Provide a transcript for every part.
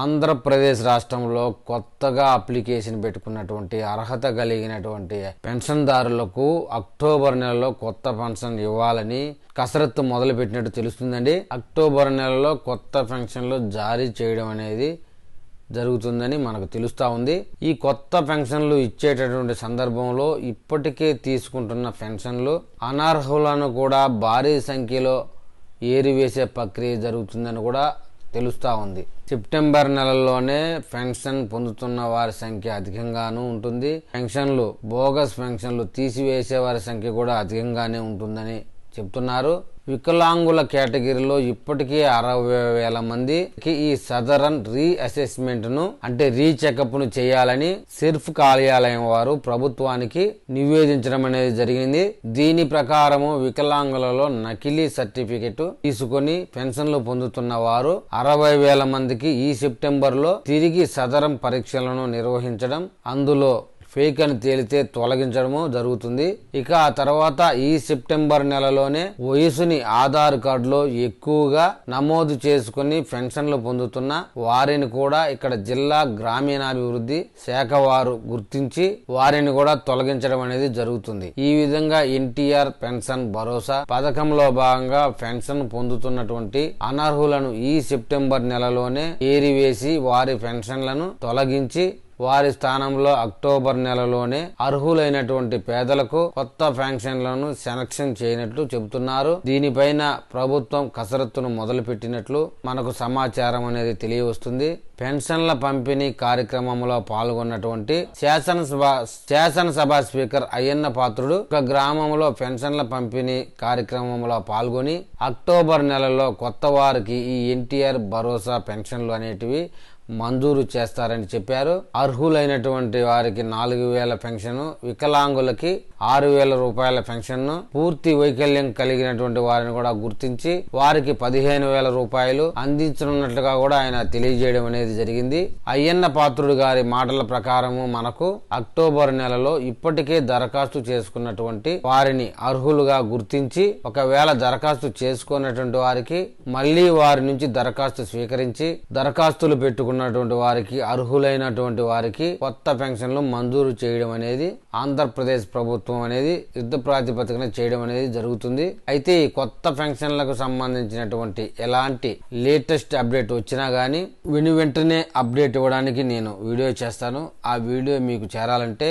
ఆంధ్రప్రదేశ్ రాష్ట్రంలో కొత్తగా అప్లికేషన్ పెట్టుకున్నటువంటి అర్హత కలిగినటువంటి పెన్షన్దారులకు అక్టోబర్ నెలలో కొత్త పెన్షన్ ఇవ్వాలని కసరత్తు మొదలుపెట్టినట్టు తెలుస్తుందండి. అక్టోబర్ నెలలో కొత్త పెన్షన్లు జారీ చేయడం అనేది జరుగుతుందని మనకు తెలుస్తూ ఉంది. ఈ కొత్త పెన్షన్లు ఇచ్చేటటువంటి సందర్భంలో ఇప్పటికే తీసుకుంటున్న పెన్షన్లు అనర్హులను కూడా భారీ సంఖ్యలో ఏరివేసే ప్రక్రియ జరుగుతుందని కూడా తెలుస్తూ ఉంది. సెప్టెంబర్ నెలలోనే పెన్షన్ పొందుతున్న వారి సంఖ్య అధికంగానూ ఉంటుంది. పెన్షన్లు బోగస్ పెన్షన్లు తీసివేసే వారి సంఖ్య కూడా అధికంగానే ఉంటుందని చెప్తున్నారు. వికలాంగుల కేటగిరీలో ఇప్పటికే అరవై వేల మందికి ఈ సదరన్ రీఅసెస్మెంట్ను అంటే రీచెకప్ను చేయాలని సిర్ఫ్ కార్యాలయం వారు ప్రభుత్వానికి నివేదించడం అనేది జరిగింది. దీని ప్రకారము వికలాంగులలో నకిలీ సర్టిఫికెట్ తీసుకొని పెన్షన్లు పొందుతున్న వారు అరవై వేల మందికి ఈ సెప్టెంబర్లో తిరిగి సదరం పరీక్షలను నిర్వహించడం అందులో ఫేక్ అని తేలితే తొలగించడము జరుగుతుంది. ఇక ఆ తర్వాత ఈ సెప్టెంబర్ నెలలోనే వయసుని ఆధార్ కార్డులో ఎక్కువగా నమోదు చేసుకుని పెన్షన్లు పొందుతున్న వారిని కూడా ఇక్కడ జిల్లా గ్రామీణాభివృద్ధి శాఖ వారు గుర్తించి వారిని కూడా తొలగించడం అనేది జరుగుతుంది. ఈ విధంగా ఎన్టీఆర్ పెన్షన్ భరోసా పథకంలో భాగంగా పెన్షన్ పొందుతున్నటువంటి అనర్హులను ఈ సెప్టెంబర్ నెలలోనే ఏరివేసి వారి పెన్షన్లను తొలగించి వారి స్థానంలో అక్టోబర్ నెలలోనే అర్హులైనటువంటి పేదలకు కొత్త పెన్షన్లను సెలక్షన్ చేయనట్లు చెబుతున్నారు. దీనిపైన ప్రభుత్వం కసరత్తును మొదలుపెట్టినట్లు మనకు సమాచారం అనేది తెలియవస్తుంది. పెన్షన్ల పంపిణీ కార్యక్రమంలో పాల్గొన్నటువంటి శాసనసభ శాసనసభ స్పీకర్ అయ్యన్న పాత్రుడు ఒక గ్రామంలో పెన్షన్ల పంపిణీ కార్యక్రమంలో పాల్గొని అక్టోబర్ నెలలో కొత్త వారికి ఈ ఎన్టీఆర్ భరోసా పెన్షన్లు అనేటివి మంజూరు చేస్తారని చెప్పారు. అర్హులైనటువంటి వారికి నాలుగు వేల పెన్షన్ వికలాంగులకి ఆరు వేల రూపాయల పెన్షన్ పూర్తి వైకల్యం కలిగినటువంటి వారిని కూడా గుర్తించి వారికి పదిహేను వేల రూపాయలు అందించనున్నట్లుగా కూడా ఆయన తెలియజేయడం అనేది జరిగింది. అయ్యన్న పాత్రుడు గారి మాటల ప్రకారము మనకు అక్టోబర్ నెలలో ఇప్పటికే దరఖాస్తు చేసుకున్నటువంటి వారిని అర్హులుగా గుర్తించి ఒకవేళ దరఖాస్తు చేసుకున్నటువంటి వారికి మళ్ళీ వారి నుంచి దరఖాస్తు స్వీకరించి దరఖాస్తులు పెట్టుకున్నటువంటి వారికి అర్హులైనటువంటి వారికి కొత్త పెన్షన్లు మంజూరు చేయడం అనేది ఆంధ్రప్రదేశ్ ప్రభుత్వం అనేది యుద్ధ ప్రాతిపదికన చేయడం అనేది జరుగుతుంది. అయితే ఈ కొత్త పెన్షన్లకు సంబంధించినటువంటి ఎలాంటి లేటెస్ట్ అప్డేట్ వచ్చినా కానీ వెను వెంటనే అప్డేట్ ఇవ్వడానికి నేను వీడియో చేస్తాను. ఆ వీడియో మీకు చేరాలంటే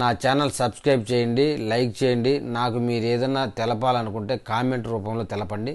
నా ఛానల్ సబ్స్క్రైబ్ చేయండి లైక్ చేయండి. నాకు మీరు ఏదైనా తెలపాలనుకుంటే కామెంట్ రూపంలో తెలపండి.